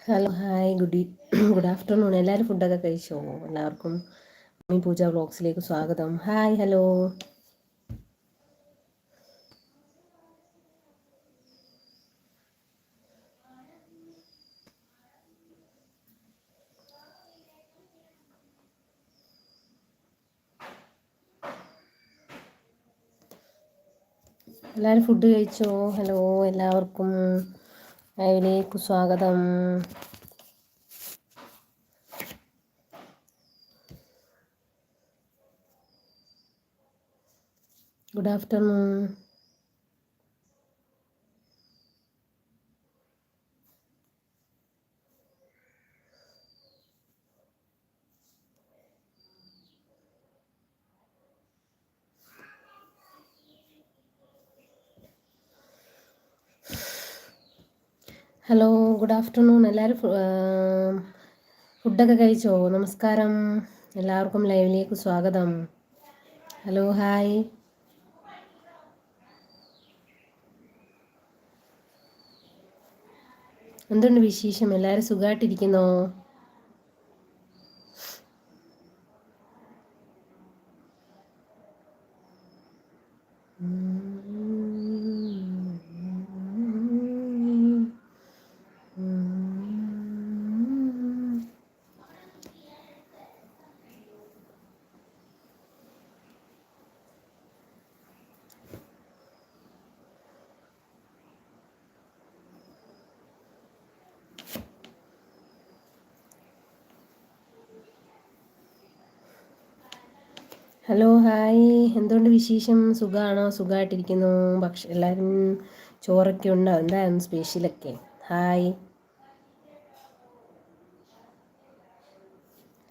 Hello hi. Good good afternoon. എല്ലാവരും ഫുഡൊക്കെ കഴിച്ചോ? എല്ലാവർക്കും മമ്മി പൂജ വ്ളോഗ്സിലേക്ക് സ്വാഗതം. Hi hello. എല്ലാവരും ഫുഡ് കഴിച്ചോ? ഹലോ എല്ലാവർക്കും. ലൈവിലേക്ക് സ്വാഗതം. Good afternoon hello good afternoon എല്ലാവരും ഫുഡൊക്കെ കഴിച്ചോ? നമസ്കാരം. എല്ലാവർക്കും ലൈവിലേക്ക് സ്വാഗതം. ഹലോ ഹായ് എന്തുണ്ട് വിശേഷം? എല്ലാവരും സുഖമായിട്ടിരിക്കുന്നോ ഹലോ ഹായ്. എന്തുകൊണ്ട് വിശേഷം? സുഖമാണോ സുഖമായിട്ടിരിക്കുന്നു ഭക്ഷ എല്ലാവരും ചോറൊക്കെ ഉണ്ടോ? എന്തായിരുന്നു സ്പെഷ്യലൊക്കെ? Hi.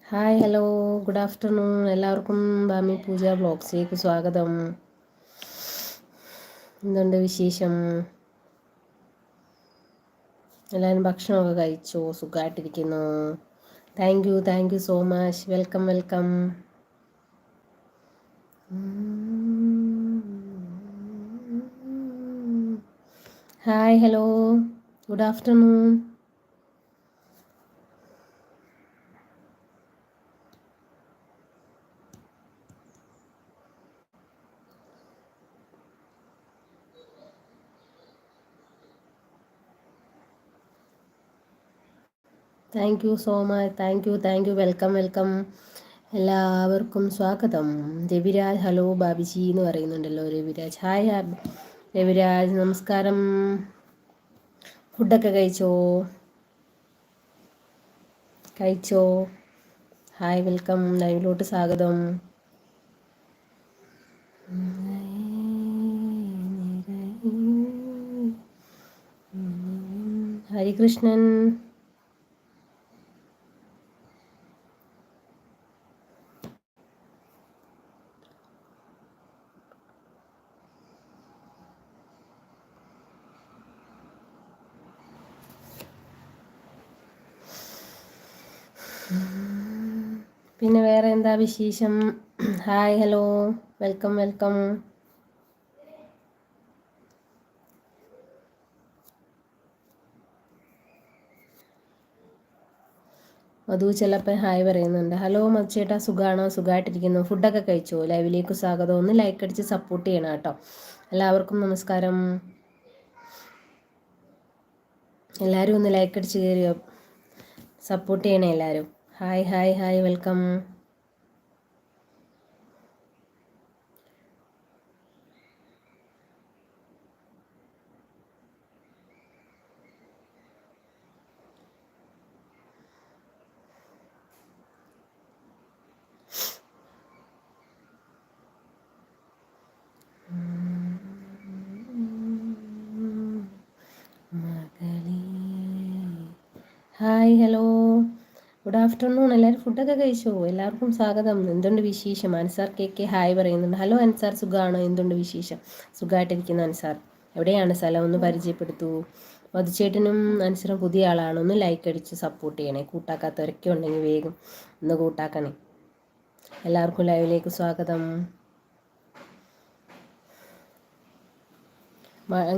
Hi hello. Good afternoon. എല്ലാവർക്കും ബാമി പൂജ ബ്ലോഗ്സിലേക്ക് സ്വാഗതം. എന്തുണ്ട് വിശേഷം? എല്ലാവരും ഭക്ഷണമൊക്കെ കഴിച്ചോ? സുഖമായിട്ടിരിക്കുന്നു thank you thank you so much. Welcome welcome. Hi hello good afternoon thank you so much thank you thank you welcome welcome എല്ലാവർക്കും സ്വാഗതം. രവിരാജ് ഹലോ ബാബിജി എന്ന് പറയുന്നുണ്ടല്ലോ രവിരാജ്. ഹായ് രവിരാജ് നമസ്കാരം. ഫുഡൊക്കെ കഴിച്ചോ? കഴിച്ചോ? Hi welcome. ലൈവിലോട്ട് സ്വാഗതം. ഹരികൃഷ്ണൻ പിന്നെ വേറെ എന്താ വിശേഷം? Hi hello. Welcome welcome. Madhu ചിലപ്പോൾ ഹായ് പറയുന്നുണ്ട്. ഹലോ മധുചേട്ടാ സുഖമാണോ സുഖമായിട്ടിരിക്കുന്നു ഫുഡൊക്കെ കഴിച്ചോ? ലൈവിലേക്ക് സ്വാഗതം. ഒന്ന് ലൈക്ക് അടിച്ച് സപ്പോർട്ട് ചെയ്യണം കേട്ടോ. എല്ലാവർക്കും നമസ്കാരം. എല്ലാവരും ഒന്ന് ലൈക്ക് അടിച്ച് കയറിയോ? സപ്പോർട്ട് ചെയ്യണേ എല്ലാവരും. Hi hi hi. Welcome hi hello good afternoon എല്ലാവരും ഫുഡൊക്കെ കഴിച്ചോ? എല്ലാവർക്കും സ്വാഗതം. എന്തുണ്ട് വിശേഷം? അൻസാർ കെ കെ ഹായ് പറയുന്നുണ്ട്. ഹലോ അൻസാർ സുഖമാണോ എന്തുണ്ട് വിശേഷം? സുഖമായിട്ടിരിക്കുന്നു അൻസാർ. എവിടെയാണ്? സ്ഥലം ഒന്ന് പരിചയപ്പെടുത്തൂ. മധുചേട്ടനും അൻസറും പുതിയ ആളാണ്. ഒന്ന് ലൈക്ക് അടിച്ച് സപ്പോർട്ട് ചെയ്യണേ. കൂട്ടാക്കാത്തവരൊക്കെ ഉണ്ടെങ്കിൽ വേഗം ഒന്ന് കൂട്ടാക്കണേ. എല്ലാവർക്കും ലൈവിലേക്ക് സ്വാഗതം.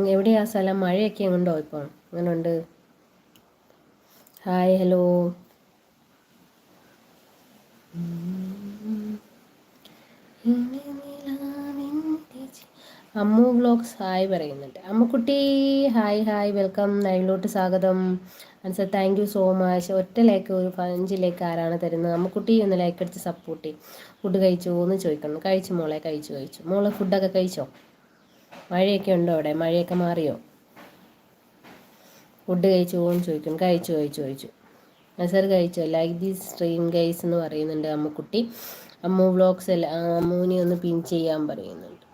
എവിടെയാ സ്ഥലം? മഴയൊക്കെ ഉണ്ടോ ഇപ്പം? അങ്ങനെ ഉണ്ട് hi hello. Ammu vlogs hi പറയുന്നുണ്ട്. അമ്മുക്കുട്ടി ഹായ് ഹായ് വെൽക്കം ലൈവിലോട്ട് സ്വാഗതം. Ansar thank you so much ഒറ്റ ലൈക്ക് ഒരു പതിനഞ്ച് ലൈക്ക് ആരാണ് തരുന്നത്? അമ്മക്കുട്ടി ഒന്ന് ലൈക്ക് അടിച്ച് സപ്പോർട്ട് ചെയ്യും. ഫുഡ് കഴിച്ചോ എന്ന് ചോദിക്കണം. കഴിച്ചു മോളെ കഴിച്ചു കഴിച്ചു. മോളെ ഫുഡൊക്കെ കഴിച്ചോ? മഴയൊക്കെ ഉണ്ടോ അവിടെ? മഴയൊക്കെ മാറിയോ? ഫുഡ് കഴിച്ചോ എന്ന് ചോദിക്കും. കഴിച്ചു കഴിച്ചു കഴിച്ചു. നസർ കഴിച്ചോ? ലൈക്ക് ദീസ് സ്ട്രീം ഗൈസ് എന്ന് പറയുന്നുണ്ട് അമ്മുക്കുട്ടി അമ്മു വ്ളോഗ്സ് അല്ല അമ്മൂനെ ഒന്ന് പിൻ ചെയ്യാൻ പറയുന്നുണ്ട്.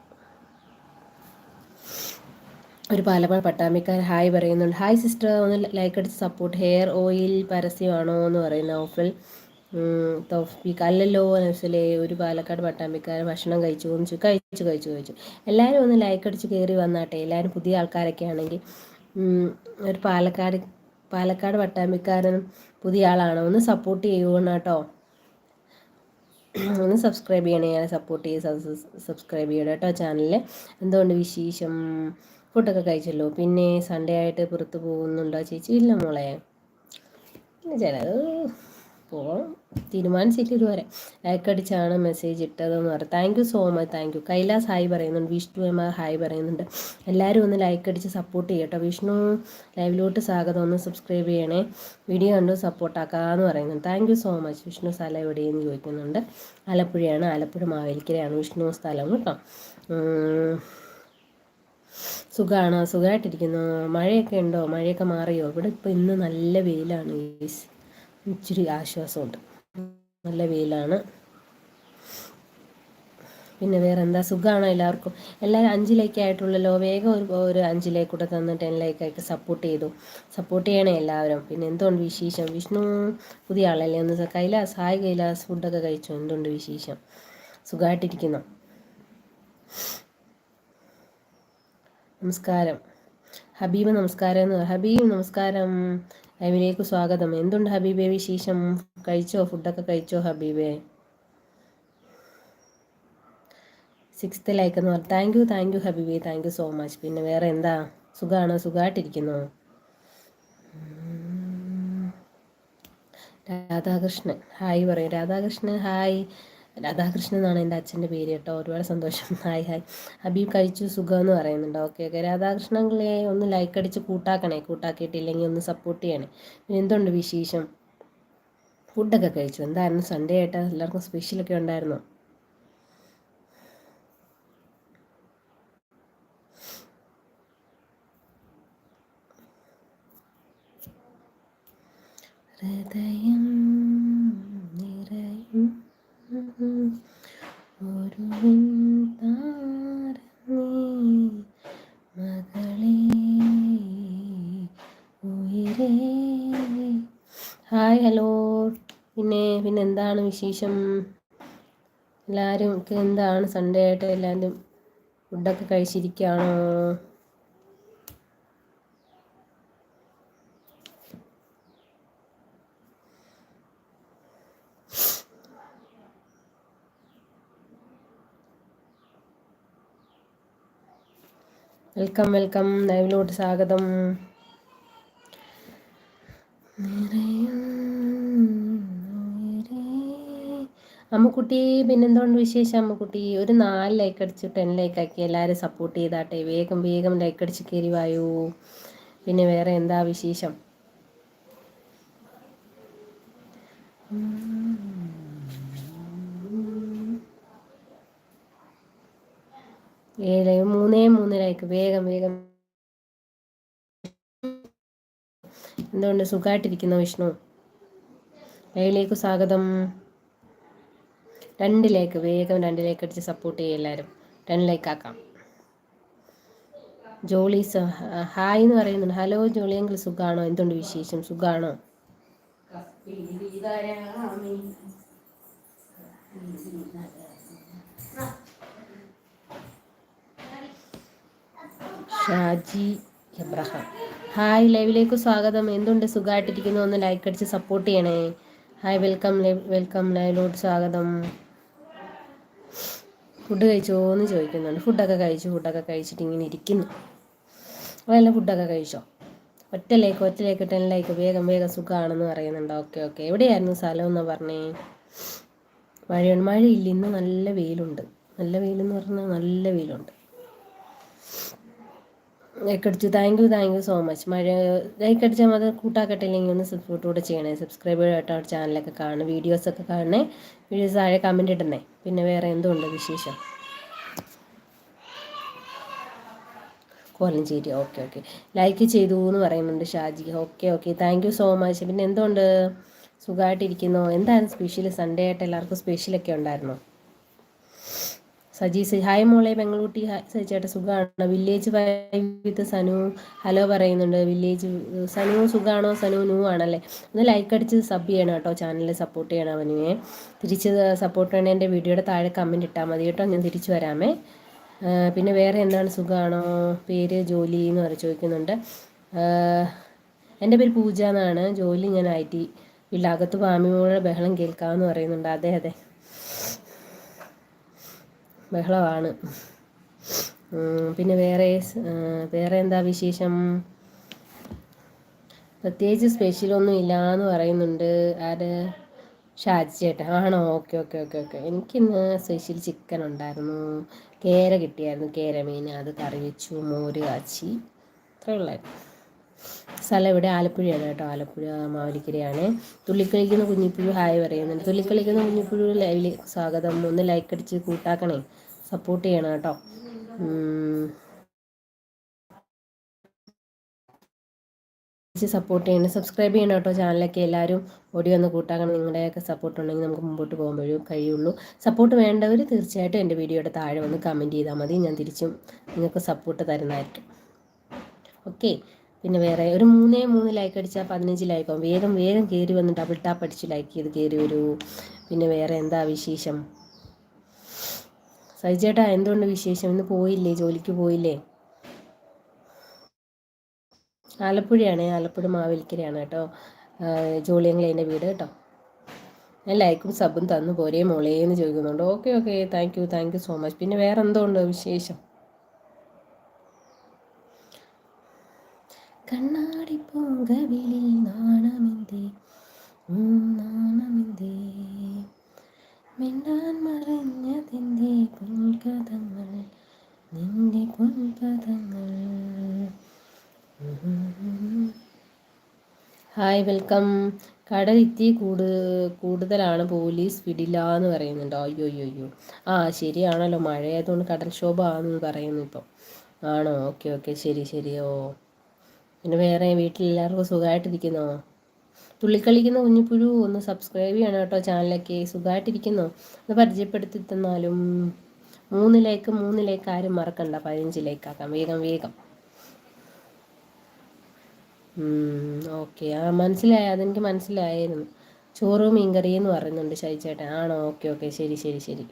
ഒരു പാലപ്പാട് പട്ടാമ്പിക്കാർ ഹായ് പറയുന്നുണ്ട്. ഹായ് സിസ്റ്റർ ഒന്ന് ലൈക്ക് അടിച്ച് സപ്പോർട്ട് ഹെയർ ഓയിൽ പരസ്യമാണോ എന്ന് പറയുന്ന. ഓഫിൽ തോഫിക്ക് അല്ലല്ലോ നഫ്സലെ ഒരു പാലക്കാട് പട്ടാമ്പിക്കാർ ഭക്ഷണം കഴിച്ചു കൊഞ്ചു കഴിച്ചു കഴിച്ചു കഴിച്ചു. എല്ലാവരും ഒന്ന് ലൈക്ക് അടിച്ച് കയറി വന്നാട്ടെ. എല്ലാവരും പുതിയ ആൾക്കാരൊക്കെ ആണെങ്കിൽ ഒരു പാലക്കാട് പാലക്കാട് പട്ടാമ്പിക്കാരനും പുതിയ ആളാണോ. ഒന്ന് സപ്പോർട്ട് ചെയ്യുകയാണ് കേട്ടോ. ഒന്ന് സബ്സ്ക്രൈബ് ചെയ്യണേ. ഞാൻ സപ്പോർട്ട് ചെയ്ത് സബ്സ്ക്രൈബ് ചെയ്യണം കേട്ടോ ചാനലിൽ എന്തുകൊണ്ട് വിശേഷം? ഫുഡൊക്കെ കഴിച്ചല്ലോ? പിന്നെ സൺഡേ ആയിട്ട് പുറത്ത് പോകുന്നുണ്ടോ ചേച്ചി? ഇല്ല മോളെ. ചിലത് പോകണം തീരുമാനിച്ചിട്ട് വരെ ലൈക്ക് അടിച്ചാണ് മെസ്സേജ് ഇട്ടതെന്ന് പറയാം thank you so much thank you Kailas hi പറയുന്നുണ്ട്. വിഷ്ണു എം ഹായ് പറയുന്നുണ്ട്. എല്ലാവരും ഒന്ന് ലൈക്ക് അടിച്ച് സപ്പോർട്ട് ചെയ്യട്ടോ. വിഷ്ണു ലൈവിലോട്ട് സ്വാഗതം. ഒന്ന് സബ്സ്ക്രൈബ് ചെയ്യണേ. വീഡിയോ കണ്ടു സപ്പോർട്ടാക്കാമെന്ന് പറയുന്നുണ്ട്. Thank you so much Vishnu സ്ഥലം എവിടെയെന്ന് ചോദിക്കുന്നുണ്ട്. ആലപ്പുഴയാണ്. ആലപ്പുഴ മാവേലിക്കരയാണ് വിഷ്ണു സ്ഥലം കേട്ടോ. സുഖമാണോ സുഖമായിട്ടിരിക്കുന്നു മഴയൊക്കെ ഉണ്ടോ? മഴയൊക്കെ മാറിയോ? ഇവിടെ ഇപ്പോൾ ഇന്ന് നല്ല വെയിലാണ് ഇച്ചിരി ആശ്വാസമുണ്ട്. നല്ല വെയിലാണ്. പിന്നെ വേറെ എന്താ സുഖമാണോ എല്ലാവർക്കും? എല്ലാവരും അഞ്ചിലേക്ക് ആയിട്ടുള്ളല്ലോ. വേഗം ഒരു ഒരു അഞ്ചിലേക്കൂടെ തന്ന് ടെന്നിലേക്കൊക്കെ സപ്പോർട്ട് ചെയ്തു. സപ്പോർട്ട് ചെയ്യണേ എല്ലാവരും. പിന്നെ എന്തുകൊണ്ട് വിശേഷം? വിഷ്ണു പുതിയ ആളല്ലേ? ഒന്ന് കൈലാസ് ഹായ് കൈലാസ്. ഫുഡൊക്കെ കഴിച്ചു? എന്തുകൊണ്ട് വിശേഷം? സുഖമായിട്ടിരിക്കുന്നു നമസ്കാരം. ഹബീബ് നമസ്കാരം എന്ന് ഹബീബ് നമസ്കാരം. ലൈവിലേക്ക് സ്വാഗതം. എന്തുണ്ട് ഹബീബെ വിശേഷം? കഴിച്ചോ? ഫുഡൊക്കെ കഴിച്ചോ ഹബീബേ? സിക്സ്ത്ത് ലൈക്ക് എന്ന് പറഞ്ഞു. താങ്ക് യു താങ്ക് യു ഹബീബി. താങ്ക് യു സോ മച്ച് പിന്നെ വേറെ എന്താ? സുഖമാണോ സുഖമായിട്ടിരിക്കുന്നു രാധാകൃഷ്ണൻ. ഹായ് പറയും. രാധാകൃഷ്ണൻ ഹായ് രാധാകൃഷ്ണൻ എന്നാണ് എന്റെ അച്ഛന്റെ പേര് കേട്ടോ. ഒരുപാട് സന്തോഷം. Hi hi. ഹബീബ് കഴിച്ചു സുഖം എന്ന് പറയുന്നുണ്ട്. Okay okay. രാധാകൃഷ്ണങ്ങളെ ഒന്ന് ലൈക്ക് അടിച്ച് കൂട്ടാക്കണേ. കൂട്ടാക്കിയിട്ടില്ലെങ്കിൽ ഒന്ന് സപ്പോർട്ട് ചെയ്യണേ. പിന്നെ എന്തുണ്ട് വിശേഷം? ഫുഡൊക്കെ കഴിച്ചു? എന്തായിരുന്നു സൺഡേ ആയിട്ട്? എല്ലാവർക്കും സ്പെഷ്യലൊക്കെ ഉണ്ടായിരുന്നോ? ഹൃദയം ഒരു മകളെ ഉയരേ ഹായ് ഹലോ. പിന്നെ പിന്നെ എന്താണ് വിശേഷം? എല്ലാവരും എന്താണ്? സൺഡേ ആയിട്ട് എല്ലാവരും ഫുഡൊക്കെ കഴിച്ചിരിക്കുകയാണോ? Welcome welcome. ലൈവിലോട്ട് സ്വാഗതം. അമ്മക്കുട്ടി പിന്നെന്തുകൊണ്ട് വിശേഷം അമ്മക്കുട്ടി? ഒരു നാല് ലൈക്ക് അടിച്ച് ടെൻ ലൈക്ക് ആക്കി. എല്ലാവരും സപ്പോർട്ട് ചെയ്താട്ടെ. വേഗം വേഗം ലൈക്ക് അടിച്ച് കയറി വായൂ. പിന്നെ വേറെ എന്താ വിശേഷം? ഏഴ് മൂന്നേ മൂന്നിലേക്ക് വേഗം വേഗം. എന്തുകൊണ്ട് സുഖമായിട്ടിരിക്കുന്നു വിഷ്ണു? ഏഴിലേക്ക് സ്വാഗതം. രണ്ടിലേക്ക് വേഗം രണ്ടിലേക്ക് അടിച്ച് സപ്പോർട്ട് ചെയ്യുക എല്ലാവരും. രണ്ടിലേക്ക് ആക്കാം. ജോളി ഹായ് എന്ന് പറയുന്നുണ്ട്. ഹലോ ജോളി എങ്കിൽ സുഖാണോ? എന്തുണ്ട് വിശേഷം? സുഖാണോ? ഷാജി എബ്രഹാം. ഹായ് ലൈവിലേക്ക് സ്വാഗതം. എന്തുണ്ട്? സുഖമായിട്ടിരിക്കുന്നു ഒന്ന് ലൈക്ക് അടിച്ച് സപ്പോർട്ട് ചെയ്യണേ. ഹായ് വെൽക്കം വെൽക്കം ലൈവിലോട്ട് സ്വാഗതം. ഫുഡ് കഴിച്ചോ എന്ന് ചോദിക്കുന്നുണ്ട്. ഫുഡൊക്കെ കഴിച്ചു ഫുഡൊക്കെ കഴിച്ചിട്ട് ഇങ്ങനെ ഇരിക്കുന്നു. അതെല്ലാം ഫുഡൊക്കെ കഴിച്ചോ? ഒറ്റ ലൈക്ക് ഒറ്റ ലൈക്ക് ടെൻ ലൈക്ക് വേഗം വേഗം സുഖമാണെന്ന് പറയുന്നുണ്ട്. ഓക്കെ ഓക്കെ എവിടെയായിരുന്നു സ്ഥലം എന്ന് പറഞ്ഞേ? മഴയുണ്ട് മഴയില്ല. ഇന്ന് നല്ല വെയിലുണ്ട്. നല്ല വെയിലെന്ന് പറഞ്ഞാൽ നല്ല വെയിലുണ്ട്. Like thank you thank you so much മഴ ലൈക്ക് അടിച്ചാൽ കൂട്ടാക്കട്ടെ കൂട്ടാക്കട്ടില്ലെങ്കിൽ ഒന്ന് സപ്പോർട്ട് കൂടെ ചെയ്യണേ. സബ്സ്ക്രൈബ് ആയിട്ട് ചാനലൊക്കെ വീഡിയോസ് വീഡിയോസൊക്കെ കാണണേ വീഡിയോസ് താഴെ കമന്റ് ഇടണേ. പിന്നെ വേറെ എന്തുണ്ട് വിശേഷം? കോലഞ്ചേരി ഓക്കെ ഓക്കെ ലൈക്ക് ചെയ്തു എന്ന് പറയുന്നുണ്ട് Shaji. Okay okay thank you so much പിന്നെ എന്തുകൊണ്ട് സുഖമായിട്ടിരിക്കുന്നു എന്തായിരുന്നു സ്പെഷ്യൽ സൺഡേ ആയിട്ട് എല്ലാവർക്കും സ്പെഷ്യലൊക്കെ ഉണ്ടായിരുന്നോ? സജി സജി ഹായ് മോളെ പെങ്ങളൂട്ടി ചേട്ടാ സുഖമാണ് വില്ലേജ് വിത്ത് സനു ഹലോ പറയുന്നുണ്ട്. വില്ലേജ് സനു സുഖമാണോ സനു നൂ ആണല്ലേ? ഒന്ന് ലൈക്ക് അടിച്ച് സബ് ചെയ്യണം കേട്ടോ. ചാനലിൽ സപ്പോർട്ട് ചെയ്യണം അവനെ. തിരിച്ച് സപ്പോർട്ട് ചെയ്യണേ എന്റെ വീഡിയോയുടെ താഴെ കമന്റ് ഇട്ടാൽ മതി കേട്ടോ. ഞാൻ തിരിച്ചു വരാമേ. പിന്നെ വേറെ എന്താണ് സുഖമാണോ പേര് ജോലി എന്ന് പറഞ്ഞ് ചോദിക്കുന്നുണ്ട്. എന്റെ പേര് പൂജ എന്നാണ്. ജോലി ഞാൻ ഐ ടി വീട്ടിലകത്ത് പാമിമോളുടെ ബഹളം കേൾക്കാമെന്ന് പറയുന്നുണ്ട്. അതെ അതെ. ബഹളമാണ്. പിന്നെ വേറെ വേറെ എന്താ വിശേഷം? പ്രത്യേകിച്ച് ഇല്ല എന്ന് പറയുന്നുണ്ട്. ആര്? ഷാജി ചേട്ടൻ ആണോ? Okay okay okay okay. എനിക്കിന്ന് സ്പെഷ്യൽ ചിക്കൻ ഉണ്ടായിരുന്നു. കേര കിട്ടിയായിരുന്നു. കേര മീൻ അത് കറി വെച്ചു. മോര് കാച്ചി. അത്രേ ഉള്ളായിരുന്നു. സ്ഥലം ഇവിടെ ആലപ്പുഴയാണ് കേട്ടോ. ആലപ്പുഴ മാവലിക്കരയാണ്. തുള്ളിക്കളിക്കുന്ന കുഞ്ഞിപ്പുഴു ഹായ് പറയുന്നുണ്ട്. തുള്ളിക്കളിക്കുന്ന കുഞ്ഞിപ്പുഴു ലൈവിൽ സ്വാഗതം. ഒന്ന് ലൈക്ക് അടിച്ച് കൂട്ടാക്കണേ. സപ്പോർട്ട് ചെയ്യണം കേട്ടോ. സപ്പോർട്ട് ചെയ്യണം. സബ്സ്ക്രൈബ് ചെയ്യണം കേട്ടോ ചാനലൊക്കെ. എല്ലാവരും ഓടി വന്ന് കൂട്ടാക്കണം. നിങ്ങളുടെയൊക്കെ സപ്പോർട്ട് ഉണ്ടെങ്കിൽ നമുക്ക് മുമ്പോട്ട് പോകുമ്പോഴും കഴിയുള്ളൂ. സപ്പോർട്ട് വേണ്ടവർ തീർച്ചയായിട്ടും എന്റെ വീഡിയോയുടെ താഴെ വന്ന് കമന്റ് ചെയ്താൽ മതി. ഞാൻ തിരിച്ചും നിങ്ങൾക്ക് സപ്പോർട്ട് തരുന്നതായിരിക്കും. ഓക്കെ പിന്നെ വേറെ ഒരു മൂന്നേ മൂന്ന് ലൈക്ക് അടിച്ചാൽ പതിനഞ്ച് ലൈക്കാവും വേഗം വേഗം കയറി വന്ന് ഡബിൾ ടാപ്പ് അടിച്ച് ലൈക്ക് ചെയ്ത് കയറി വരൂ പിന്നെ വേറെ എന്താ വിശേഷം? സൈജേട്ടാ എന്തുകൊണ്ട് വിശേഷം? ഇന്ന് പോയില്ലേ? ജോലിക്ക് പോയില്ലേ? ആലപ്പുഴയാണ്. ആലപ്പുഴ മാവേലിക്കരയാണ് കേട്ടോ. ജോളിയങ്ങളെ വീട് കേട്ടോ. ഞാൻ ലൈക്കും സബും തന്നു. പോരേ മോളേന്ന് ചോദിക്കുന്നുണ്ട്. Okay okay. Thank you thank you so much. പിന്നെ വേറെ എന്തോ വിശേഷം? കണ്ണാടി നാണമെന്തേ? നാണമെന്തേ ഹായ് വെൽക്കം. കടലിത്തി കൂട് കൂടുതലാണ് പോലീസ് വിടില്ല എന്ന് പറയുന്നുണ്ടോ. അയ്യോ അയ്യോ അയ്യോ ആ ശരിയാണല്ലോ. മഴയായതുകൊണ്ട് കടൽക്ഷോഭമാണെന്ന് പറയുന്നു ഇപ്പം. ആണോ? Okay okay. ശരി ശരി. ഓ. പിന്നെ വേറെ വീട്ടിലെല്ലാവർക്കും സുഖമായിട്ടിരിക്കുന്നോ? തുള്ളിക്കളിക്കുന്ന കുഞ്ഞിപ്പുഴു ഒന്ന് സബ്സ്ക്രൈബ് ചെയ്യണം കേട്ടോ ചാനലൊക്കെ. സുഖമായിട്ടിരിക്കുന്നോ? ഒന്ന് പരിചയപ്പെടുത്തി തന്നാലും മൂന്ന് ലേക്ക് മൂന്ന് ആരും മറക്കണ്ട. പതിനഞ്ച് ലേക്കാക്കാം വേഗം വേഗം. ഓക്കെ ആ മനസ്സിലായി. അതെനിക്ക് മനസ്സിലായിരുന്നു. ചോറ് മീൻകറി എന്ന് പറയുന്നുണ്ട് ഷൈച്ചേട്ടൻ ആണോ? ഓക്കെ ഓക്കെ ശരി ശരി ശരി.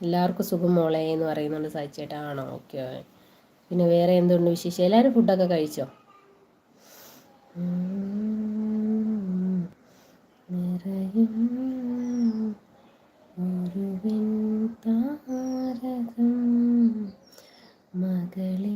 എല്ലാവർക്കും സുഖം മോളെ എന്ന് പറയുന്നുണ്ട് സഹിച്ചേട്ടാ ആണോ? ഓക്കെ പിന്നെ വേറെ എന്തുണ്ട് വിശേഷം? എല്ലാവരും ഫുഡൊക്കെ കഴിച്ചോ? താരകം മകളേ.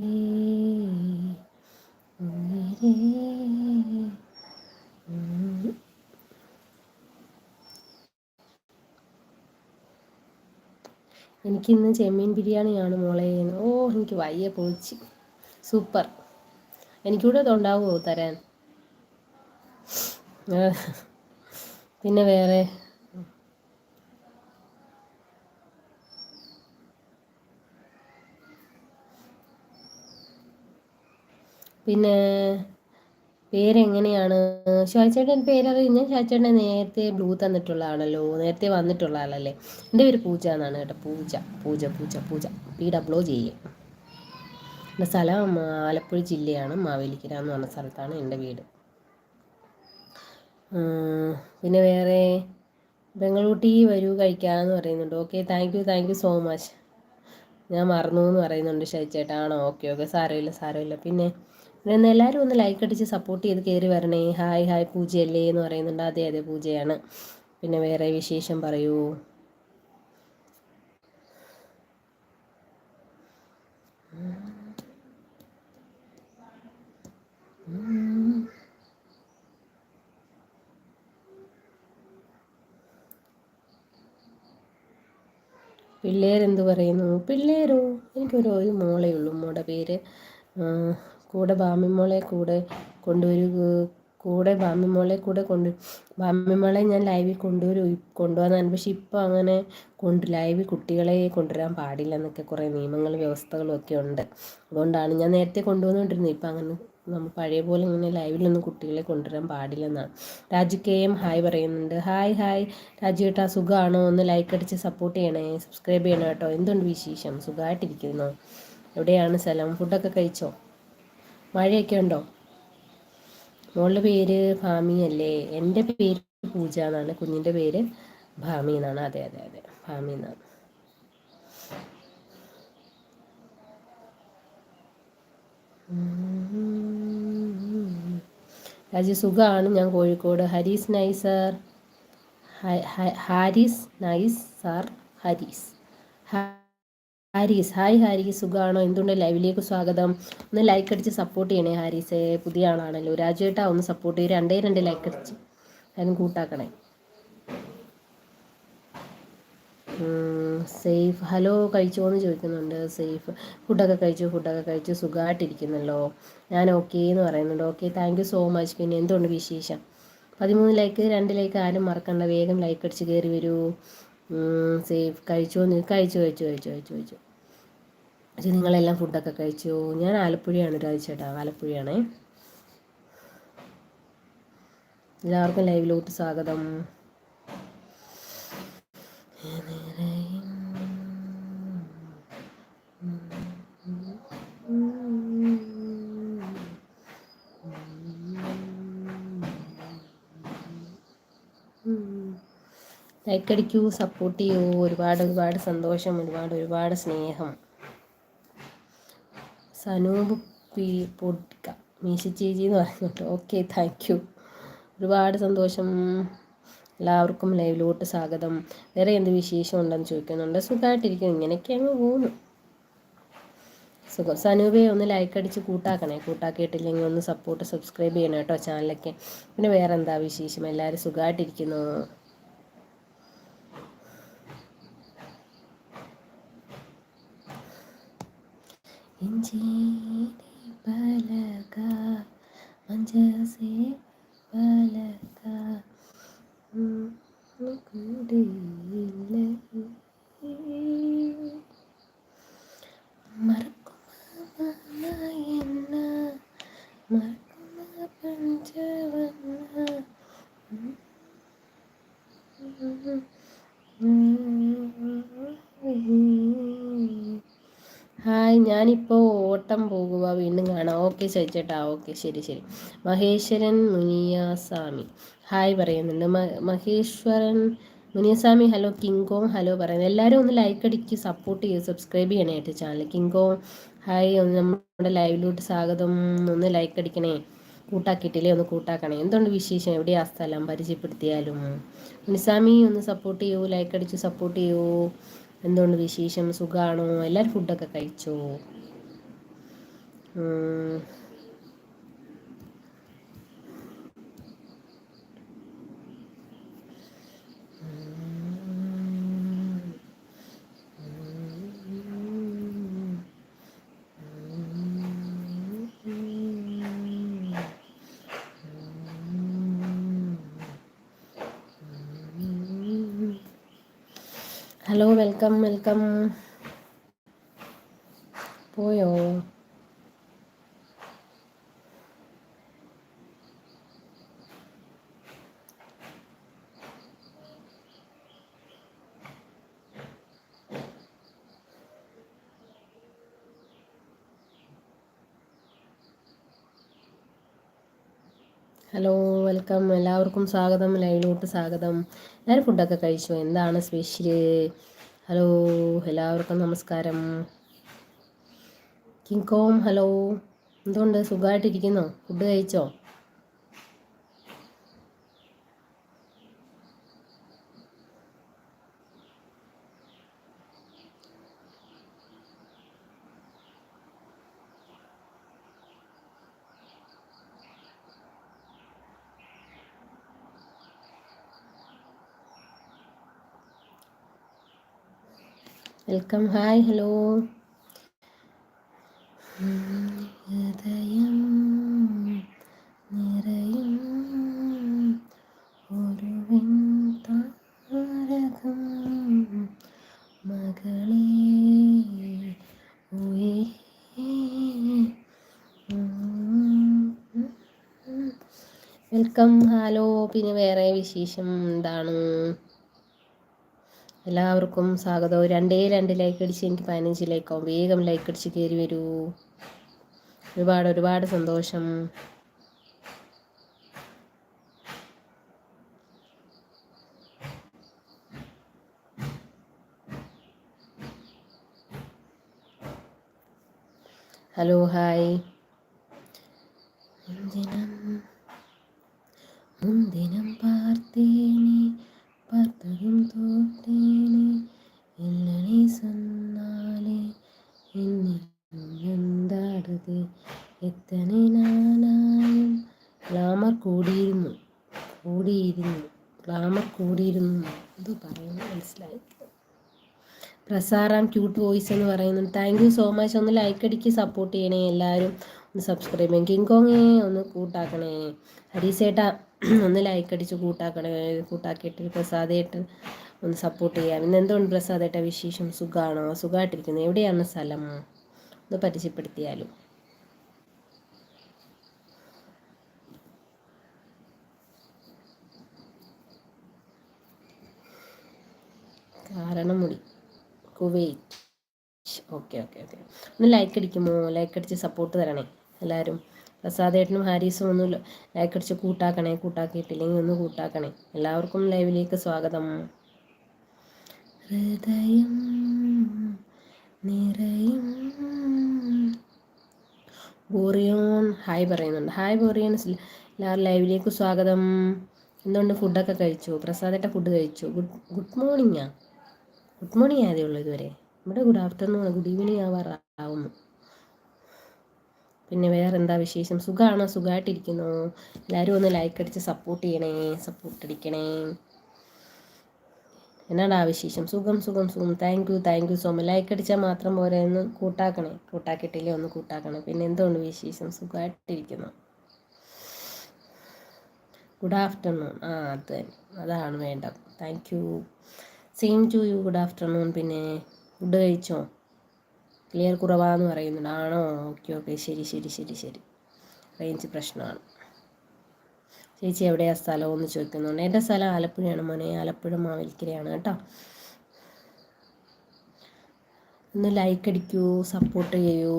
എനിക്കിന്ന് ചെമ്മീൻ ബിരിയാണിയാണ് മോളെ. ഓ എനിക്ക് വയ്യ പൊളിച്ച്. സൂപ്പർ. എനിക്കൂടെ അതുണ്ടാവുമോ തരാൻ? പിന്നെ വേറെ? പിന്നെ പേരെങ്ങനെയാണ്? ഷാച്ചേട്ടൻ പേരറിയുന്ന ഷാച്ചേട്ടൻ നേരത്തെ ബ്ലൂ തന്നിട്ടുള്ള ആളല്ലോ? നേരത്തെ വന്നിട്ടുള്ള ആളല്ലേ? എന്റെ പേര് പൂജ എന്നാണ് കേട്ടോ. പൂജ പൂജ പൂജ പൂജ. പി ഡബ്ലോ ജെ എന്റെ സ്ഥലം ആലപ്പുഴ ജില്ലയാണ്. മാവേലിക്കര എന്ന് പറഞ്ഞ സ്ഥലത്താണ് എന്റെ വീട്. പിന്നെ വേറെ ബംഗളൂട്ടി വരൂ കഴിക്കാമെന്ന് പറയുന്നുണ്ട്. Okay thank you thank you so much. ഞാൻ മറന്നു എന്ന് പറയുന്നുണ്ട് ഷൈച്ചേട്ടാ ആണോ? Okay okay. സാരമില്ല സാരമില്ല. പിന്നെ പിന്നെ എല്ലാവരും ഒന്ന് ലൈക്ക് അടിച്ച് സപ്പോർട്ട് ചെയ്ത് കയറി വരണേ. ഹായ് ഹായ് പൂജയല്ലേ എന്ന് പറയുന്നുണ്ട് അതെ അതെ പൂജയാണ്. പിന്നെ വേറെ വിശേഷം പറയൂ. പിള്ളേരെന്ത് പറയുന്നു? പിള്ളേരോ? എനിക്കൊരു ഒരു മോളേ ഉള്ളൂ. മോളുടെ പേര് കൂടെ ബാമിമോളെ കൂടെ കൊണ്ടുവരിക കൂടെ ബാമിമോളെ കൂടെ കൊണ്ട് ബാമിമോളെ ഞാൻ ലൈവിൽ കൊണ്ടുവരും കൊണ്ടുവന്നാണ് പക്ഷെ ഇപ്പോൾ അങ്ങനെ കൊണ്ട് ലൈവിൽ കുട്ടികളെ കൊണ്ടുവരാൻ പാടില്ല എന്നൊക്കെ കുറേ നിയമങ്ങളും വ്യവസ്ഥകളും ഒക്കെ ഉണ്ട്. അതുകൊണ്ടാണ് ഞാൻ നേരത്തെ കൊണ്ടുവന്നുകൊണ്ടിരുന്നത്. ഇപ്പം അങ്ങനെ നമ്മൾ പഴയ പോലെ ഇങ്ങനെ ലൈവിലൊന്നും കുട്ടികളെ കൊണ്ടുവരാൻ പാടില്ലെന്നാണ് രാജു കെ എം ഹായ് പറയുന്നുണ്ട്. ഹായ് ഹായ് രാജു ഏട്ടാ സുഖമാണോ ഒന്ന് ലൈക്ക് അടിച്ച് സപ്പോർട്ട് ചെയ്യണേ. സബ്സ്ക്രൈബ് ചെയ്യണം കേട്ടോ. എന്തുണ്ട് വിശേഷം? സുഖമായിട്ടിരിക്കുന്നു എവിടെയാണ് സ്ഥലം? ഫുഡൊക്കെ കഴിച്ചോ? മഴയൊക്കെ ഉണ്ടോ? മോളുടെ പേര് ഭാമി അല്ലേ? എന്റെ പേര് പൂജ എന്നാണ്. കുഞ്ഞിന്റെ പേര് ഭാമി എന്നാണ്. അതെ അതെ അതെ. ഭാമി എന്നാണ്. രാജി സുഖമാണ് ഞാൻ Kozhikode. Harees Nizar Haris nice sir. Harees. Haris. Hi Haris സുഖമാണോ എന്തുകൊണ്ട് ലൈവിലേക്ക് സ്വാഗതം. ഒന്ന് ലൈക്ക് അടിച്ച് സപ്പോർട്ട് ചെയ്യണേ ഹാരിസ്. പുതിയ ആളാണല്ലോ. രാജുവേട്ടാ ഒന്ന് സപ്പോർട്ട് ചെയ്യും. രണ്ടേ രണ്ട് ലൈക്ക് അടിച്ച്. അതിന് കൂട്ടാക്കണേ. സേഫ്. ഹലോ കഴിച്ചോ എന്ന് ചോദിക്കുന്നുണ്ട്. സേഫ്. ഫുഡൊക്കെ കഴിച്ചു? ഫുഡൊക്കെ കഴിച്ചു? സുഖമായിട്ടിരിക്കുന്നല്ലോ ഞാൻ ഓക്കെ എന്ന് പറയുന്നുണ്ട്. Okay thank you so much പിന്നെ എന്തുകൊണ്ട് വിശേഷം? പതിമൂന്ന് ലൈക്ക് രണ്ട് ലൈക്ക് ആരും മറക്കണ്ട. വേഗം ലൈക്ക് അടിച്ച് കയറി വരൂ. സേഫ് കഴിച്ചോ കഴിച്ചു കഴിച്ചു കഴിച്ചു കഴിച്ചു കഴിച്ചു. പക്ഷെ നിങ്ങളെല്ലാം ഫുഡൊക്കെ കഴിച്ചു. ഞാൻ ആലപ്പുഴയാണ് രാജേട്ടാ ആലപ്പുഴയാണേ. എല്ലാവർക്കും ലൈവിലോട്ട് സ്വാഗതം. ലൈക്ക് അടിക്കൂ സപ്പോർട്ട് ചെയ്യൂ. ഒരുപാട് ഒരുപാട് സന്തോഷം ഒരുപാട് ഒരുപാട് സ്നേഹം. സനൂപ് പി പൊട്ടിക്ക. മീശ ചേച്ചി എന്ന് പറഞ്ഞിട്ട്. ഓക്കെ താങ്ക് യു ഒരുപാട് സന്തോഷം. എല്ലാവർക്കും ലൈവിലോട്ട് സ്വാഗതം. വേറെ എന്ത് വിശേഷം ഉണ്ടെന്ന് ചോദിക്കുന്നുണ്ട്. സുഖമായിട്ടിരിക്കും ഇങ്ങനെയൊക്കെ അങ്ങ് പോകുന്നു സുഖം. സനൂപയെ ഒന്ന് ലൈക്ക് അടിച്ച് കൂട്ടാക്കണേ. കൂട്ടാക്കിയിട്ടില്ലെങ്കിൽ ഒന്ന് സപ്പോർട്ട് സബ്സ്ക്രൈബ് ചെയ്യണം കേട്ടോ ചാനലൊക്കെ പിന്നെ വേറെ എന്താ വിശേഷം? എല്ലാവരും സുഖമായിട്ടിരിക്കുന്നു इंजीरी पलका मंज से ഓക്കെ ചോദിച്ചേട്ടാ. ഓക്കെ ശരി ശരി. മഹേശ്വരൻ മുനിയാസ്വാമി. ഹായ് പറയുന്നുണ്ട്. മഹേശ്വരൻ മുനിയസ്വാമി ഹലോ കിങ്കോം ഹലോ പറയുന്നത് എല്ലാവരും ഒന്ന് ലൈക്ക് അടിക്ക് സപ്പോർട്ട് ചെയ്ത് സബ്സ്ക്രൈബ് ചെയ്യണേട്ട് ചാനൽ കിങ്കോം ഹായ് ഒന്ന് നമ്മുടെ ലൈവിലോട്ട് സ്വാഗതം. ഒന്ന് ലൈക്ക് അടിക്കണേ. കൂട്ടാക്കിയിട്ടില്ലേ ഒന്ന് കൂട്ടാക്കണേ. എന്തുകൊണ്ട് വിശേഷം? എവിടെയാ സ്ഥലം? പരിചയപ്പെടുത്തിയാലും. മുനിസ്വാമി ഒന്ന് സപ്പോർട്ട് ചെയ്യൂ ലൈക്ക് അടിച്ച് സപ്പോർട്ട് ചെയ്യൂ. എന്തുകൊണ്ട് വിശേഷം? സുഖമാണോ എല്ലാവരും ഫുഡൊക്കെ കഴിച്ചോ? ഹലോ വെൽക്കം വെൽക്കം പോയോ? Hello welcome. എല്ലാവർക്കും സ്വാഗതം. ലൈവിലോട്ട് സ്വാഗതം. ഞാൻ ഫുഡൊക്കെ കഴിച്ചു. എന്താണ് സ്പെഷ്യൽ ഹലോ എല്ലാവർക്കും നമസ്കാരം. കിങ്കോം ഹലോ. എന്തുകൊണ്ട് സുഖമായിട്ടിരിക്കുന്നോ? ഫുഡ് കഴിച്ചോ? വെൽക്കം ഹായ് ഹലോ ഹൃദയം നിറയും ഒരു താരകം മകളെ വെൽക്കം ഹലോ പിന്നെ വേറെ വിശേഷം എന്താണ് എല്ലാവർക്കും സ്വാഗതം. രണ്ടേ രണ്ട് ലൈക്ക് അടിച്ച് എനിക്ക് പതിനഞ്ച് ലൈക്കാവും വേഗം ലൈക്ക് അടിച്ച് കയറി വരൂ. ഒരുപാട് ഒരുപാട് സന്തോഷം. ഹലോ ഹായ് ദിനം പാർത്തേനെ. എന്തോ പറയുന്നു മനസ്സിലായി. പ്രസാറാം ക്യൂട്ട് വോയിസ് എന്ന് പറയുന്നത് താങ്ക് യു സോ മച്ച് ഒന്ന് ലൈക്ക് അടിക്ക് സപ്പോർട്ട് ചെയ്യണേ എല്ലാവരും ഒന്ന് സബ്സ്ക്രൈബ് ചെയ്യണം കിങ് കോങ്ങേ ഒന്ന് കൂട്ടാക്കണേ. ഹരീസേട്ട ഒന്ന് ലൈക്ക് അടിച്ച് കൂട്ടാക്കണേ. കൂട്ടാക്കിയിട്ട് പ്രസാദേട്ട് ഒന്ന് സപ്പോർട്ട് ചെയ്യാം. ഇന്ന് എന്തുകൊണ്ട് പ്രസാദേട്ട വിശേഷം? സുഖമാണോ സുഖമായിട്ടിരിക്കുന്നത് എവിടെയാണ് സ്ഥലം? ഒന്ന് പരിചയപ്പെടുത്തിയാലും. കാരണം മുടി കുവൈറ്റ്. Okay okay okay. ഒന്ന് ലൈക്ക് അടിക്കുമോ? ലൈക്ക് അടിച്ച് സപ്പോർട്ട് തരണേ. എല്ലാവരും പ്രസാദേട്ടനും ഹാരീസും ഒന്ന് ലൈക്ക് അടിച്ച് കൂട്ടാക്കണേ കൂട്ടാക്കിയിട്ടില്ലെങ്കിൽ ഒന്ന് കൂട്ടാക്കണേ. എല്ലാവർക്കും ലൈവിലേക്ക് സ്വാഗതം. ഹൃദയം നിറയും ബോറിയോൺ. ഹായ് പറയുന്നുണ്ട്. ഹായ് ബോറിയോൺ. എല്ലാവരും ലൈവിലേക്ക് സ്വാഗതം. എന്തുകൊണ്ട് ഫുഡൊക്കെ കഴിച്ചു? പ്രസാദേട്ട ഫുഡ് കഴിച്ചു? ഗുഡ് ഗുഡ് മോർണിംഗാ ഗുഡ് മോർണിംഗ് ആയതേ ഉള്ളൂ ഇതുവരെ. ഇവിടെ ഗുഡ് ആഫ്റ്റർനൂൺ ഗുഡ് ഈവനിങ് ആവാറാവുന്നു. പിന്നെ വേറെ എന്താ വിശേഷം? സുഖമാണോ സുഖമായിട്ടിരിക്കുന്നു എല്ലാവരും ഒന്ന് ലൈക്ക് അടിച്ച് സപ്പോർട്ട് ചെയ്യണേ സപ്പോർട്ട് അടിക്കണേ. എന്നാടാ വിശേഷം? സുഖം സുഖം സുഖം. Thank you thank you so much like അടിച്ചാൽ മാത്രം പോരെ ഒന്ന് കൂട്ടാക്കണേ. കൂട്ടാക്കിയിട്ടില്ലേ? ഒന്ന് കൂട്ടാക്കണേ. പിന്നെ എന്തുകൊണ്ട് വിശേഷം? സുഖമായിട്ടിരിക്കുന്നു ഗുഡ് ആഫ്റ്റർനൂൺ ആ അത് തന്നെ. അതാണ് വേണ്ടത്. Thank you same to you good afternoon പിന്നെ ഫുഡ് കഴിച്ചോ? ക്ലിയർ കുറവാന്ന് പറയുന്നുണ്ട്. ആണോ? ഓക്കെ ഓക്കെ ശരി ശരി ശരി ശരി. റേഞ്ച് പ്രശ്നമാണ്. ചേച്ചി എവിടെയാ സ്ഥലം എന്ന് ചോദിക്കുന്നുണ്ട്. എന്റെ സ്ഥലം ആലപ്പുഴയാണ് മോനെ. ആലപ്പുഴ മാവേലിക്കരയാണ് കേട്ടോ. ഒന്ന് ലൈക്ക് അടിക്കൂ സപ്പോർട്ട് ചെയ്യൂ.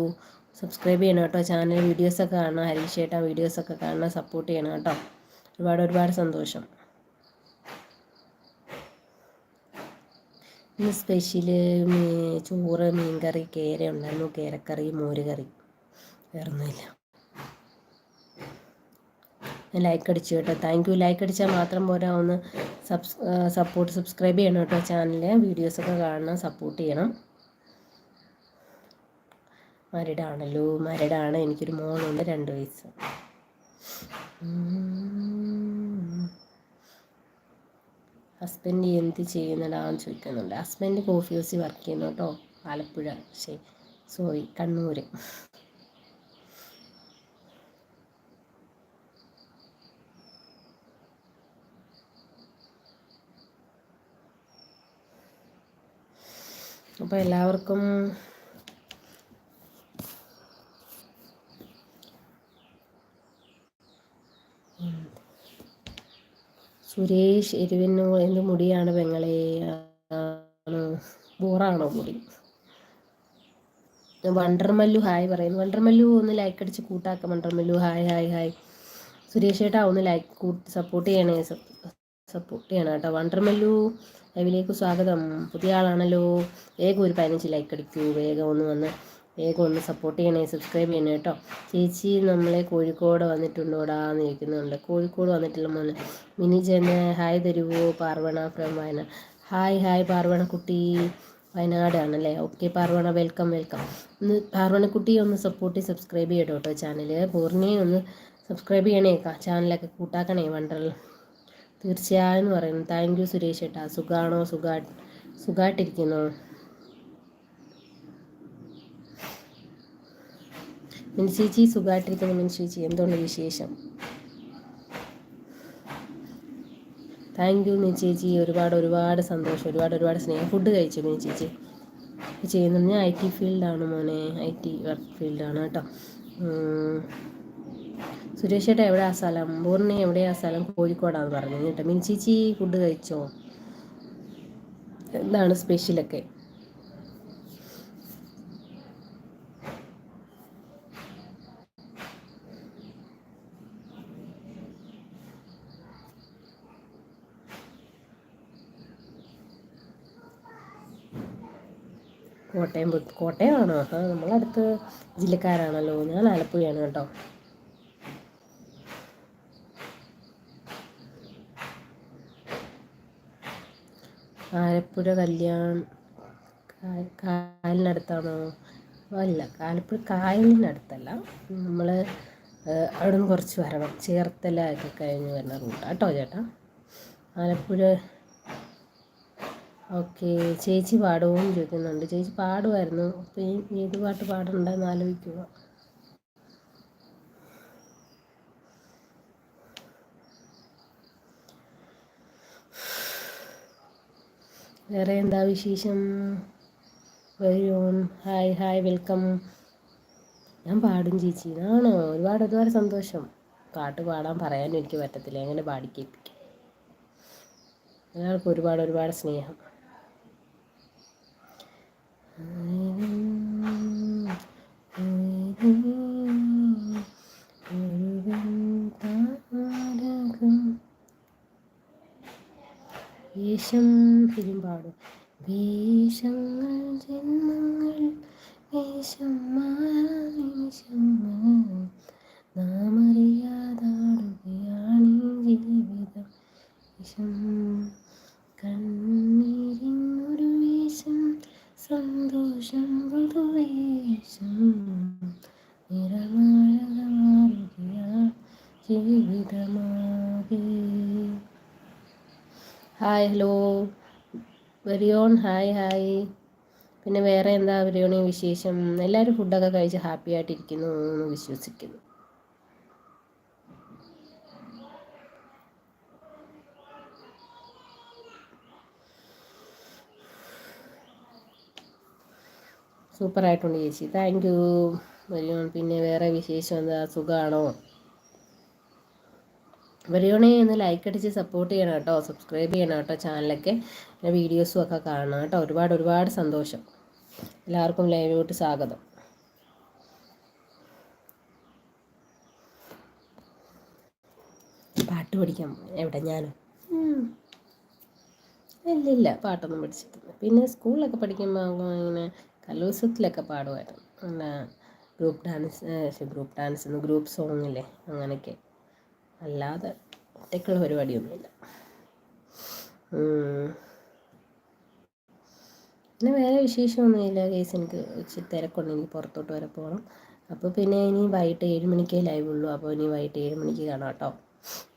സബ്സ്ക്രൈബ് ചെയ്യണം കേട്ടോ. ചാനൽ വീഡിയോസൊക്കെ കാണണം. ഹരീഷ് ചേട്ടാ വീഡിയോസൊക്കെ കാണണം. സപ്പോർട്ട് ചെയ്യണം കേട്ടോ. ഒരുപാട് ഒരുപാട് സന്തോഷം. ഇന്ന് സ്പെഷ്യൽ ചോറ് മീൻകറി കേര ഉണ്ടായിരുന്നു. കേരക്കറി മോര് കറി വേറൊന്നുമില്ല. ലൈക്ക് അടിച്ചു കേട്ടോ. താങ്ക് യു ലൈക്ക് അടിച്ചാൽ മാത്രം പോരാ. ഒന്ന് സബ്സ് സപ്പോർട്ട് സബ്സ്ക്രൈബ് ചെയ്യണം കേട്ടോ ചാനലിൽ വീഡിയോസൊക്കെ കാണണം സപ്പോർട്ട് ചെയ്യണം. മരടാണല്ലോ മരടാണ് എനിക്കൊരു മോളുണ്ട്. രണ്ട് വയസ്സ്. ഹസ്ബൻഡ് എന്ത് ചെയ്യുന്നടാന്ന് ചോദിക്കുന്നുണ്ട്. ഹസ്ബൻഡ് കോഫി ഹൗസിൽ വർക്ക് ചെയ്യുന്നു കേട്ടോ ആലപ്പുഴ. ശരി സോറി കണ്ണൂർ അപ്പോൾ എല്ലാവർക്കും സുരേഷ് എരുവിനോ എന്ത് മുടിയാണ് പെങ്ങളെ? ബോറാണോ മുടി? വണ്ടർമല്ലു ഹായ് പറയുന്നു. വണ്ടർമല്ലു ഒന്ന് ലൈക്ക് അടിച്ച് കൂട്ടാക്കാം. വണ്ടർമല്ലു ഹായ് ഹായ് ഹായ്. സുരേഷ് ചേട്ടാ ഒന്ന് ലൈക്ക് കൂട്ട് സപ്പോർട്ട് ചെയ്യണേ. സപ്പോർട്ട് ചെയ്യണം കേട്ടോ. വണ്ടർമല്ലു ലൈവിലേക്ക് സ്വാഗതം. പുതിയ ആളാണല്ലോ. വേഗം ഒരു പതിനഞ്ച് ലൈക്ക് അടിക്കൂ. വേഗം ഒന്ന് വന്ന് വേഗം ഒന്ന് സപ്പോർട്ട് ചെയ്യണേ സബ്സ്ക്രൈബ് ചെയ്യണേ കേട്ടോ. ചേച്ചി നമ്മളെ കോഴിക്കോട് വന്നിട്ടുണ്ടോടാ എന്ന് ചോദിക്കുന്നുണ്ട്. കോഴിക്കോട് വന്നിട്ടില്ല മോനെ മിനി ജന ഹായ് തരുവോ Parvana from Wayanad. Hi hi Parvana കുട്ടി വയനാടാണല്ലേ? ഓക്കെ പാർവണ വെൽക്കം വെൽക്കം ഒന്ന് പാർവണക്കുട്ടി ഒന്ന് സപ്പോർട്ട് ചെയ്ത് സബ്സ്ക്രൈബ് ചെയ്യട്ടോ കേട്ടോ ചാനൽ പൂർണയും ഒന്ന് സബ്സ്ക്രൈബ് ചെയ്യണേക്കാ ചാനലൊക്കെ കൂട്ടാക്കണേ വണ്ടർ തീർച്ചയായും പറയുന്നു. താങ്ക് യു സുരേഷ് ഏട്ടാ. സുഖാണോ? സുഖാ സുഖമായിട്ടിരിക്കുന്നു മിനിച്ചേച്ചി സുഖമായിട്ടിരിക്കുന്നു മിനിച്ചേച്ചി എന്തുകൊണ്ട് വിശേഷം? താങ്ക് യു മിനി ചേച്ചി ഒരുപാട് ഒരുപാട് സന്തോഷം. ഒരുപാട് ഒരുപാട് സ്നേഹം. ഫുഡ് കഴിച്ചു മിനി ചേച്ചി ചെയ്യുന്നത് ഞാൻ ഐ ടി ഫീൽഡാണ് മോനെ. ഐ ടി വർക്ക് ഫീൽഡാണ് കേട്ടോ. സുരേഷ് ചേട്ടാ എവിടെയാ സ്ഥലം? പൂർണി എവിടെയാ സ്ഥലം? കോഴിക്കോടാന്ന് പറഞ്ഞു കേട്ടോ. മിനി ചേച്ചി ഫുഡ് കഴിച്ചോ? എന്താണ് സ്പെഷ്യലൊക്കെ കോട്ടയം കോട്ടയമാണോ? ആ നമ്മളടുത്ത് ജില്ലക്കാരാണല്ലോ. ഞാൻ ആലപ്പുഴയാണ് കേട്ടോ. ആലപ്പുഴ കല്യാൺ കായലിനടുത്താണോ? അല്ല ആലപ്പുഴ കായലിനടുത്തല്ല. നമ്മൾ അവിടെ നിന്ന് കുറച്ച് വരണം. ചേർത്തല ഒക്കെ കഴിഞ്ഞ് വരുന്ന റൂട്ടാണ് കേട്ടോ ചേട്ടാ. ആലപ്പുഴ ഓക്കെ ചേച്ചി പാടുമോ എന്ന് ചോദിക്കുന്നുണ്ട്. ചേച്ചി പാടുമായിരുന്നു അപ്പം ഏത് പാട്ട് പാടുന്നുണ്ടെന്ന് ആലോചിക്കുക വേറെ എന്താ വിശേഷം? വരൂ. Hi hi welcome. ഞാൻ പാടും ചേച്ചി. ആണോ ഒരുപാട് ഒരുപാട് സന്തോഷം. പാട്ട് പാടാൻ പറയാനും എനിക്ക് പറ്റത്തില്ല. എങ്ങനെ പാടിക്കേൽപ്പിക്കും എല്ലാവർക്കും ഒരുപാട് ഒരുപാട് സ്നേഹം. വേഷം ഫിലിം പാടും വേഷങ്ങൾ ജന്മങ്ങൾ വേഷം നിമിഷങ്ങൾ നാം അറിയാതാടുകയാണ് ജീവിതം വേഷം കണ്ണീരിന്നൊരു വേഷം സന്തോഷം പുതുവേഷം നിറമാഴകമാറുകയാണ് ജീവിതമാകെ hi hello everyone hi hi. പിന്നെ വേറെ എന്താ അവരോണി വിശേഷം? എല്ലാവരും ഫുഡൊക്കെ കഴിച്ച് ഹാപ്പി ആയിട്ടിരിക്കുന്നു എന്ന് വിശ്വസിക്കുന്നു. സൂപ്പറായിട്ടുണ്ട് ചേച്ചി. താങ്ക് യു പിന്നെ വേറെ വിശേഷം എന്താ? സുഖമാണോ വരികയാണെ ഒന്ന് ലൈക്ക് അടിച്ച് സപ്പോർട്ട് ചെയ്യണം കേട്ടോ സബ്സ്ക്രൈബ് ചെയ്യണം കേട്ടോ ചാനലൊക്കെ പിന്നെ വീഡിയോസും ഒക്കെ കാണണം കേട്ടോ. ഒരുപാട് ഒരുപാട് സന്തോഷം. എല്ലാവർക്കും ലൈവിലോട്ട് സ്വാഗതം. പാട്ട് പഠിക്കാം എവിടെ? ഞാനോ? ഇല്ലില്ല പാട്ടൊന്നും പഠിച്ചിട്ടില്ല. പിന്നെ സ്കൂളിലൊക്കെ പഠിക്കുമ്പോൾ ഇങ്ങനെ കലോത്സവത്തിലൊക്കെ പാടുമായിരുന്നു. Group dance group dance group സോങ്ങില്ലേ അങ്ങനെയൊക്കെ. അല്ലാതെ ഒറ്റയ്ക്കുള്ള പരിപാടിയൊന്നുമില്ല. പിന്നെ വേറെ വിശേഷമൊന്നുമില്ല. കേസ് എനിക്ക് ഇച്ചിരി തിരക്കുണ്ട്. എനിക്ക് പുറത്തോട്ട് വരെ പോകണം. അപ്പോൾ പിന്നെ ഇനി വൈകിട്ട് ഏഴ് മണിക്കേ ലൈവ് ഉള്ളൂ. അപ്പോൾ ഇനി വൈകിട്ട് ഏഴ് മണിക്ക് കാണാം കേട്ടോ.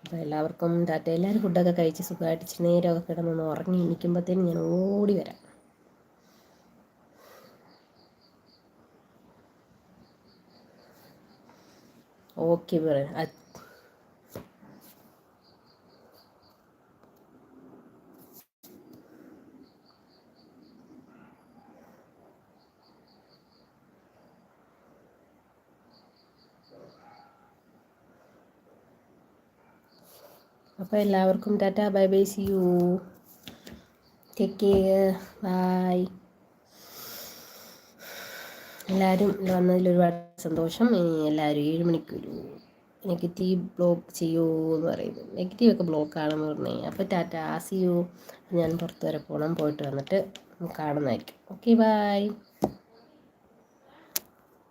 അപ്പോൾ എല്ലാവർക്കും ടാറ്റ എല്ലാവരും ഫുഡൊക്കെ കഴിച്ച് സുഖമായിട്ട് ഇച്ചിരി നേരമൊക്കെ കിടന്നൊന്ന് ഉറങ്ങി ഇരിക്കുമ്പോഴത്തേനും ഞാൻ ഓടി വരാം. ഓക്കെ പറയാം അപ്പോൾ എല്ലാവർക്കും tata bye bye see you. Take care bye എല്ലാവരും വന്നതിൽ ഒരുപാട് സന്തോഷം. എല്ലാവരും ഏഴ് മണിക്കൊരു നെഗറ്റീവ് ബ്ലോക്ക് ചെയ്യൂ എന്ന് പറയുന്നത് നെഗറ്റീവ് ഒക്കെ ബ്ലോക്ക് ആണെന്ന് പറഞ്ഞു അപ്പോൾ ടാറ്റ യു. ഞാൻ പുറത്ത് വരെ പോകണം പോയിട്ട് വന്നിട്ട് കാണുന്നതായിരിക്കും. Okay bye